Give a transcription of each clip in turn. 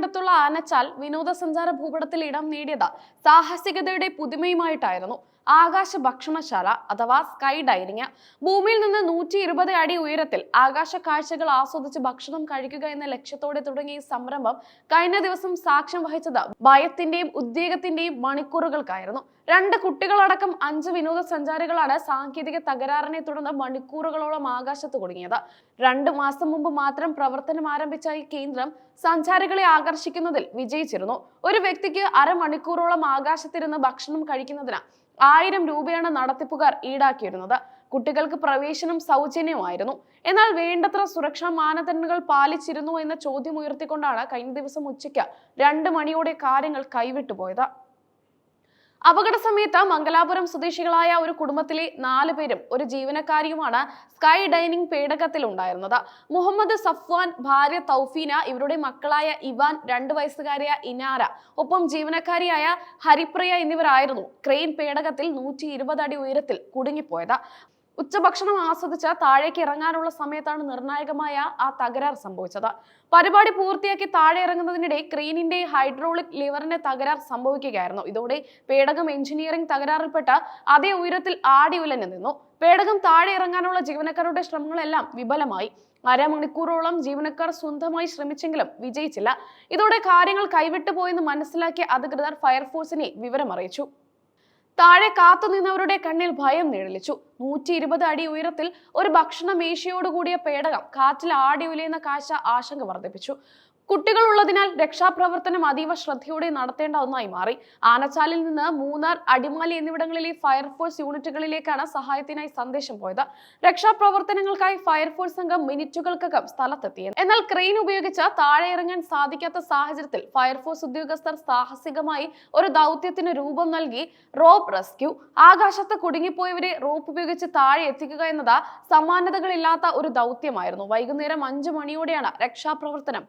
പർവതത്തിനടുത്തുള്ള ആനച്ചാൽ വിനോദസഞ്ചാര ഭൂപടത്തിൽ ഇടം നേടിയത് സാഹസികതയുടെ പുതുമയുമായിട്ടായിരുന്നു. ആകാശ ഭക്ഷണശാല അഥവാ സ്കൈ ഡൈനിങ്. ഭൂമിയിൽ നിന്ന് നൂറ്റി ഇരുപത് അടി ഉയരത്തിൽ ആകാശ കാഴ്ചകൾ ആസ്വദിച്ച് ഭക്ഷണം കഴിക്കുക എന്ന ലക്ഷ്യത്തോടെ തുടങ്ങിയ ഈ സംരംഭം കഴിഞ്ഞ ദിവസം സാക്ഷ്യം വഹിച്ചത് ഭയത്തിന്റെയും ഉദ്വേഗത്തിന്റെയും മണിക്കൂറുകൾക്കായിരുന്നു. രണ്ട് കുട്ടികളടക്കം അഞ്ച് വിനോദസഞ്ചാരികളാണ് സാങ്കേതിക തകരാറിനെ തുടർന്ന് മണിക്കൂറുകളോളം ആകാശത്ത് കുടുങ്ങിയത്. രണ്ട് മാസം മുമ്പ് മാത്രം പ്രവർത്തനം ആരംഭിച്ച ഈ കേന്ദ്രം സഞ്ചാരികളെ ആകർഷിക്കുന്നതിൽ വിജയിച്ചിരുന്നു. ഒരു വ്യക്തിക്ക് അരമണിക്കൂറോളം ആകാശത്തിരുന്ന് ഭക്ഷണം കഴിക്കുന്നതിന് ആയിരം രൂപയാണ് നടത്തിപ്പുകാർ ഈടാക്കിയിരുന്നത്. കുട്ടികൾക്ക് പ്രവേശനം സൗജന്യമായിരുന്നു. എന്നാൽ വേണ്ടത്ര സുരക്ഷാ മാനദണ്ഡങ്ങൾ പാലിച്ചിരുന്നു എന്ന ചോദ്യം ഉയർത്തിക്കൊണ്ടാണ് കഴിഞ്ഞ ദിവസം ഉച്ചയ്ക്ക് രണ്ട് മണിയോടെ കാര്യങ്ങൾ കൈവിട്ടുപോയത്. അപകട സമയത്ത് മംഗലാപുരം സ്വദേശികളായ ഒരു കുടുംബത്തിലെ നാല് പേരും ഒരു ജീവനക്കാരിയുമാണ് സ്കൈ ഡൈനിങ് പേടകത്തിൽ ഉണ്ടായിരുന്നത് മുഹമ്മദ് സഫ്വാൻ ഭാര്യ തൗഫീന ഇവരുടെ മക്കളായ ഇവാൻ രണ്ട് വയസ്സുകാരിയ ഇനാര ഒപ്പം ജീവനക്കാരിയായ ഹരിപ്രിയ എന്നിവരായിരുന്നു ക്രെയിൻ പേടകത്തിൽ നൂറ്റി അടി ഉയരത്തിൽ കുടുങ്ങിപ്പോയത്. ഉച്ചഭക്ഷണം ആസ്വദിച്ച് താഴേക്ക് ഇറങ്ങാനുള്ള സമയത്താണ് നിർണായകമായ ആ തകരാർ സംഭവിച്ചത്. പരിപാടി പൂർത്തിയാക്കി താഴെ ഇറങ്ങുന്നതിനിടെ ക്രെയിനിന്റെ ഹൈഡ്രോളിക് ലിവറിന്റെ തകരാർ സംഭവിക്കുകയായിരുന്നു. ഇതോടെ പേടകം എഞ്ചിനീയറിംഗ് തകരാറിൽപ്പെട്ട് അതേ ഉയരത്തിൽ ആടി ഉലഞ്ഞു നിന്നു. പേടകം താഴെ ഇറങ്ങാനുള്ള ജീവനക്കാരുടെ ശ്രമങ്ങളെല്ലാം വിഫലമായി. അരമണിക്കൂറോളം ജീവനക്കാർ സ്വന്തമായി ശ്രമിച്ചെങ്കിലും വിജയിച്ചില്ല. ഇതോടെ കാര്യങ്ങൾ കൈവിട്ടു പോയെന്ന് മനസ്സിലാക്കിയ അധികൃതർ ഫയർഫോഴ്സിനെ വിവരമറിയിച്ചു. താഴെ കാത്തുനിന്നവരുടെ കണ്ണിൽ ഭയം നിഴലിച്ചു. നൂറ്റി ഇരുപത് അടി ഉയരത്തിൽ ഒരു ഭക്ഷണ മേശയോടുകൂടിയ പേടകം കാറ്റിൽ ആടി ഉലയുന്ന കാഴ്ച ആശങ്ക വർദ്ധിപ്പിച്ചു. കുട്ടികൾ ഉള്ളതിനാൽ രക്ഷാപ്രവർത്തനം അതീവ ശ്രദ്ധയോടെ നടത്തേണ്ട ഒന്നായി മാറി. ആനച്ചാലിൽ നിന്ന് മൂന്നാർ അടിമാലി എന്നിവിടങ്ങളിലെ ഫയർഫോഴ്സ് യൂണിറ്റുകളിലേക്കാണ് സഹായത്തിനായി സന്ദേശം പോയത്. രക്ഷാപ്രവർത്തനങ്ങൾക്കായി ഫയർഫോഴ്സ് സംഘം മിനിറ്റുകൾക്കകം സ്ഥലത്തെത്തിയത്. എന്നാൽ ക്രെയിൻ ഉപയോഗിച്ച് താഴെ ഇറങ്ങാൻ സാധിക്കാത്ത സാഹചര്യത്തിൽ ഫയർഫോഴ്സ് ഉദ്യോഗസ്ഥർ സാഹസികമായി ഒരു ദൗത്യത്തിന് രൂപം നൽകി റോപ്പ് റെസ്ക്യൂ. ആകാശത്ത് കുടുങ്ങിപ്പോയവരെ റോപ്പ് ഉപയോഗിച്ച് താഴെ എത്തിക്കുക എന്നത് സമാനതകളില്ലാത്ത ഒരു ദൗത്യമായിരുന്നു. വൈകുന്നേരം അഞ്ചു മണിയോടെയാണ് രക്ഷാപ്രവർത്തനം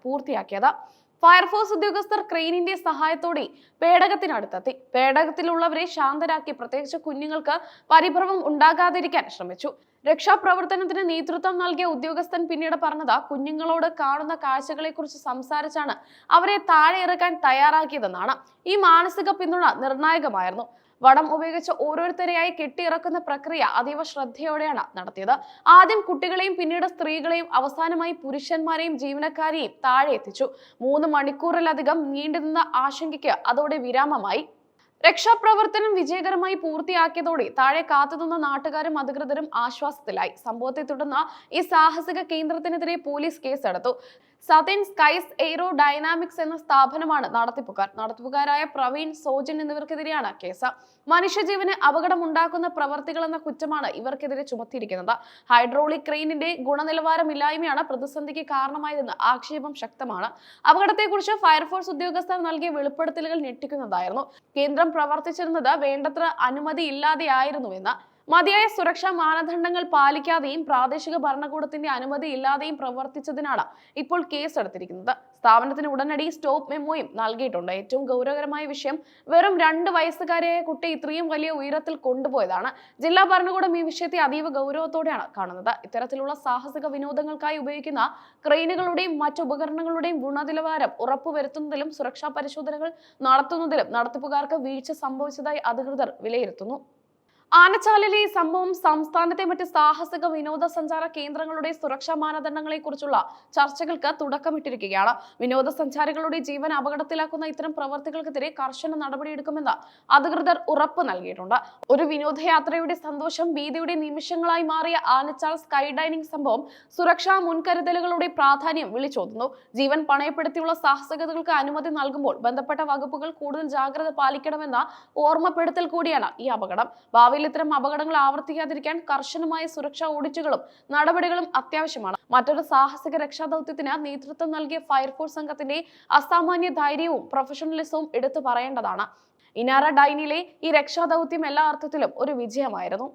പൂർത്തിയാക്കിയത് ഫയർഫോഴ്സ് ഉദ്യോഗസ്ഥർ ക്രെയിനിന്റെ സഹായത്തോടെ പേടകത്തിനടുത്തെത്തി. പേടകത്തിലുള്ളവരെ ശാന്തരാക്കി പ്രത്യേകിച്ച് കുഞ്ഞുങ്ങൾക്ക് പരിഭ്രമം ഉണ്ടാകാതിരിക്കാൻ ശ്രമിച്ചു. രക്ഷാപ്രവർത്തനത്തിന് നേതൃത്വം നൽകിയ ഉദ്യോഗസ്ഥൻ പിന്നീട് പറഞ്ഞത് കുഞ്ഞുങ്ങളോട് കാണുന്ന കാഴ്ചകളെക്കുറിച്ച് സംസാരിച്ചാണ് അവരെ താഴെ ഇറക്കാൻ തയ്യാറാക്കിയതെന്നാണ്. ഈ മാനസിക പിന്തുണ നിർണായകമായിരുന്നു. വടം ഉപയോഗിച്ച് ഓരോരുത്തരെയായി കെട്ടിയിറക്കുന്ന പ്രക്രിയ അതീവ ശ്രദ്ധയോടെയാണ് നടത്തിയത്. ആദ്യം കുട്ടികളെയും പിന്നീട് സ്ത്രീകളെയും അവസാനമായി പുരുഷന്മാരെയും ജീവനക്കാരെയും താഴെ എത്തിച്ചു. മൂന്ന് മണിക്കൂറിലധികം നീണ്ടുനിന്ന ആശങ്കയ്ക്ക് അതോടെ വിരാമമായി. രക്ഷാപ്രവർത്തനം വിജയകരമായി പൂർത്തിയാക്കിയതോടെ താഴെ കാത്തുനിന്ന നാട്ടുകാരും അധികൃതരും ആശ്വാസത്തിലായി. സംഭവത്തെ തുടർന്ന് ഈ സാഹസിക കേന്ദ്രത്തിനെതിരെ പോലീസ് കേസെടുത്തു. സതേൺ സ്കൈസ് എയ്റോ ഡൈനാമിക്സ് എന്ന സ്ഥാപനമാണ് നടത്തിപ്പുകാർ. നടത്തിപ്പുകാരായ പ്രവീൺ സോജൻ എന്നിവർക്കെതിരെയാണ് കേസ്. മനുഷ്യജീവന് അപകടമുണ്ടാക്കുന്ന പ്രവർത്തികൾ എന്ന കുറ്റമാണ് ഇവർക്കെതിരെ ചുമത്തിയിരിക്കുന്നത്. ഹൈഡ്രോളിക് ക്രെയിനിന്റെ ഗുണനിലവാരമില്ലായ്മയാണ് പ്രതിസന്ധിക്ക് കാരണമായതെന്ന് ആക്ഷേപം ശക്തമാണ്. അപകടത്തെക്കുറിച്ച് ഫയർഫോഴ്സ് ഉദ്യോഗസ്ഥർ നൽകിയ വെളിപ്പെടുത്തലുകൾ ഞെട്ടിക്കുന്നതായിരുന്നു. കേന്ദ്രം പ്രവർത്തിച്ചിരുന്നത് വേണ്ടത്ര അനുമതി ഇല്ലാതെയായിരുന്നുവെന്ന് മതിയായ സുരക്ഷാ മാനദണ്ഡങ്ങൾ പാലിക്കാതെയും പ്രാദേശിക ഭരണകൂടത്തിന്റെ അനുമതി ഇല്ലാതെയും പ്രവർത്തിച്ചതിനാണ് ഇപ്പോൾ കേസെടുത്തിരിക്കുന്നത്. സ്ഥാപനത്തിന് ഉടനടി സ്റ്റോപ്പ് മെമ്മോയും നൽകിയിട്ടുണ്ട്. ഏറ്റവും ഗൗരവകരമായ വിഷയം വെറും രണ്ട് വയസ്സുകാരിയായ കുട്ടി ഇത്രയും വലിയ ഉയരത്തിൽ കൊണ്ടുപോയതാണ്. ജില്ലാ ഭരണകൂടം ഈ വിഷയത്തെ അതീവ ഗൗരവത്തോടെയാണ് കാണുന്നത്. ഇത്തരത്തിലുള്ള സാഹസിക വിനോദങ്ങൾക്കായി ഉപയോഗിക്കുന്ന ക്രെയിനുകളുടെയും മറ്റു ഉപകരണങ്ങളുടെയും ഗുണനിലവാരം ഉറപ്പുവരുത്തുന്നതിലും സുരക്ഷാ പരിശോധനകൾ നടത്തുന്നതിലും നടത്തിപ്പുകാർക്ക് വീഴ്ച സംഭവിച്ചതായി അധികൃതർ വിലയിരുത്തുന്നു. ആനച്ചാലിലെ സംഭവം സംസ്ഥാനത്തെ മറ്റ് സാഹസിക വിനോദസഞ്ചാര കേന്ദ്രങ്ങളുടെ സുരക്ഷാ മാനദണ്ഡങ്ങളെ കുറിച്ചുള്ള ചർച്ചകൾക്ക് തുടക്കമിട്ടിരിക്കുകയാണ്. വിനോദസഞ്ചാരികളുടെ ജീവൻ അപകടത്തിലാക്കുന്ന ഇത്തരം പ്രവർത്തികൾക്കെതിരെ കർശന നടപടിയെടുക്കുമെന്ന് അധികൃതർ ഉറപ്പ് നൽകിയിട്ടുണ്ട്. ഒരു വിനോദയാത്രയുടെ സന്തോഷം ഭീതിയുടെ നിമിഷങ്ങളായി മാറിയ ആനച്ചാൽ സ്കൈ ഡൈനിങ് സംഭവം സുരക്ഷാ മുൻകരുതലുകളുടെ പ്രാധാന്യം വിളിച്ചോതുന്നു. ജീവൻ പണയപ്പെടുത്തിയുള്ള സാഹസികതകൾക്ക് അനുമതി നൽകുമ്പോൾ ബന്ധപ്പെട്ട വകുപ്പുകൾ കൂടുതൽ ജാഗ്രത പാലിക്കണമെന്ന ഓർമ്മപ്പെടുത്തൽ കൂടിയാണ് ഈ അപകടം. ഭാവിയിൽ ഇത്തരം അപകടങ്ങൾ ആവർത്തിക്കാതിരിക്കാൻ കർശനമായ സുരക്ഷാ ഓഡിറ്റുകളും നടപടികളും അത്യാവശ്യമാണ്. മറ്റൊരു സാഹസിക രക്ഷാദൌത്യത്തിന് നേതൃത്വം നൽകിയ ഫയർഫോഴ്സ് സംഘത്തിന്റെ അസാമാന്യ ധൈര്യവും പ്രൊഫഷണലിസവും എടുത്തു പറയേണ്ടതാണ്. ഇനാറ ഡൈനിലെ ഈ രക്ഷാദൌത്യം എല്ലാ അർത്ഥത്തിലും ഒരു വിജയമായിരുന്നു.